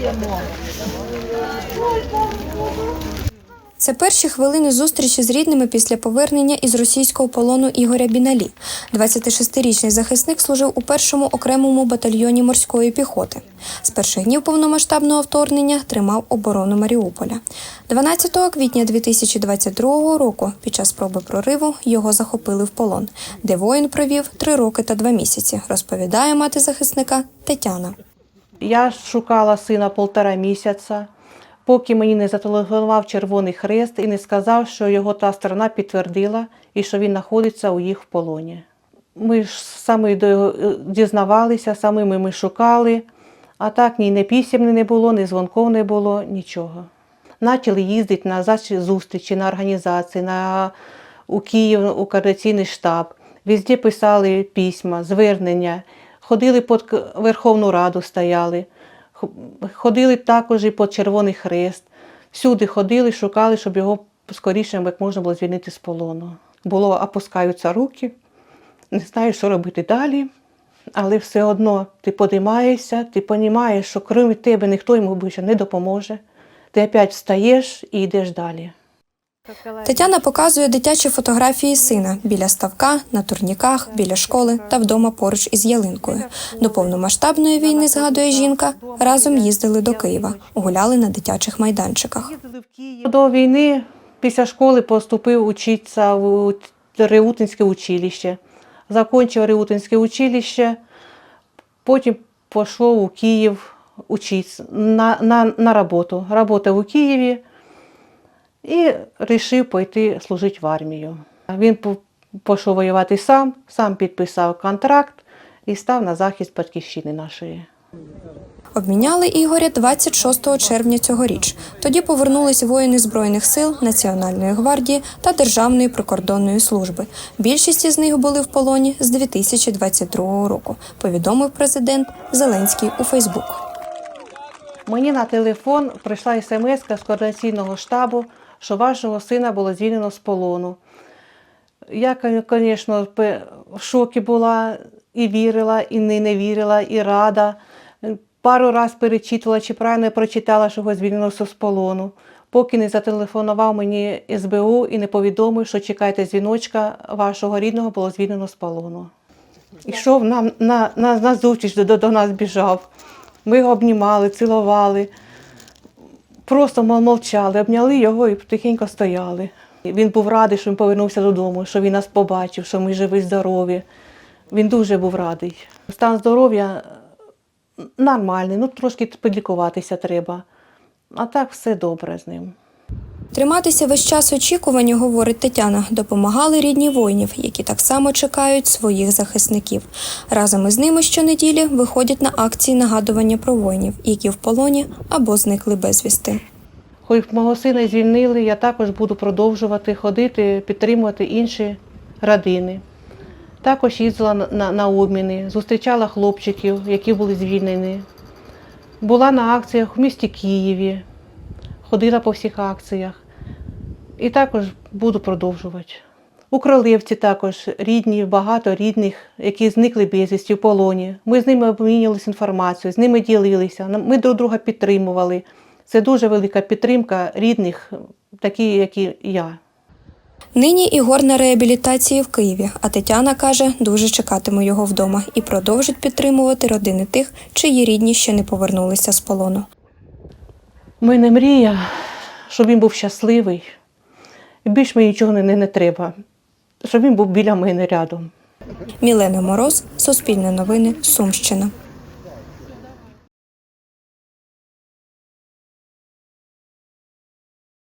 Чекаємо. Це перші хвилини зустрічі з рідними після повернення із російського полону Ігоря Біналі. 26-річний захисник служив у першому окремому батальйоні морської піхоти. З перших днів повномасштабного вторгнення тримав оборону Маріуполя. 12 квітня 2022 року під час спроби прориву його захопили в полон, де воїн провів три роки та два місяці, розповідає мати захисника Тетяна. Я шукала сина полтора місяця, поки мені не зателефонував Червоний Хрест і не сказав, що його та сторона підтвердила і що він знаходиться у їх в полоні. Ми ж самі дізнавалися, самими ми шукали, а так ні, не писем не було, ні дзвонків не було, нічого. Почали їздити на зустрічі, на організації, на, у Київ, у координаційний штаб. Везде писали письма, звернення, ходили під Верховну Раду, стояли, ходили також і під Червоний Хрест. Всюди ходили, шукали, щоб його скоріше як можна було звільнити з полону. Було, опускаються руки, не знаєш, що робити далі. Але все одно ти подимаєшся, ти розумієш, що крім тебе ніхто йому більше не допоможе. Ти опять встаєш і йдеш далі. Тетяна показує дитячі фотографії сина біля ставка, на турніках, біля школи та вдома поруч із ялинкою. До повномасштабної війни, згадує жінка, разом їздили до Києва, гуляли на дитячих майданчиках. До війни після школи поступив учитися в Реутинське училище. Закінчив Реутинське училище, потім пішов у Київ учитися на, на, на роботу. Работав у Києві і вирішив пойти служити в армію. Він пішов воювати сам, сам підписав контракт і став на захист батьківщини нашої. Обміняли Ігоря 26 червня цьогоріч. Тоді повернулись воїни Збройних сил, Національної гвардії та Державної прикордонної служби. Більшість із них були в полоні з 2022 року, повідомив президент Зеленський у Фейсбук. Мені на телефон прийшла смс з координаційного штабу, що вашого сина було звільнено з полону. Я, звісно, в шокі була і вірила, і не, вірила, і рада. Пару разів перечитувала, чи правильно прочитала, що його звільнено з полону. Поки не зателефонував мені СБУ і не повідомив, що чекайте дзвіночка вашого рідного було звільнено з полону. Ішов нам на, на, на зустріч до, до нас біжав. Ми його обнімали, цілували, просто мов- мовчали, обняли його і тихенько стояли. Він був радий, що він повернувся додому, що він нас побачив, що ми живі, здорові. Він дуже був радий. Стан здоров'я нормальний, ну трошки підлікуватися треба. А так все добре з ним. Триматися весь час очікування, говорить Тетяна, допомагали рідні воїнів, які так само чекають своїх захисників. Разом із ними щонеділі виходять на акції нагадування про воїнів, які в полоні або зникли безвісти. Хоч мого сина звільнили, я також буду продовжувати ходити, підтримувати інші родини. Також їздила на, на, обміни, зустрічала хлопчиків, які були звільнені. Була на акціях в місті Києві, ходила по всіх акціях. І також буду продовжувати. У Кролевці також рідні, багато рідних, які зникли безвісті в полоні. Ми з ними обмінювалися інформацією, з ними ділилися, ми друг друга підтримували. Це дуже велика підтримка рідних, такі, як і я. Нині Ігор на реабілітації в Києві, а Тетяна каже, дуже чекатиме його вдома і продовжить підтримувати родини тих, чиї рідні ще не повернулися з полону. У мене мрія, щоб він був щасливий. Більш мені нічого не, не треба, щоб він був біля мене рядом. Мілена Мороз, Суспільне новини, Сумщина.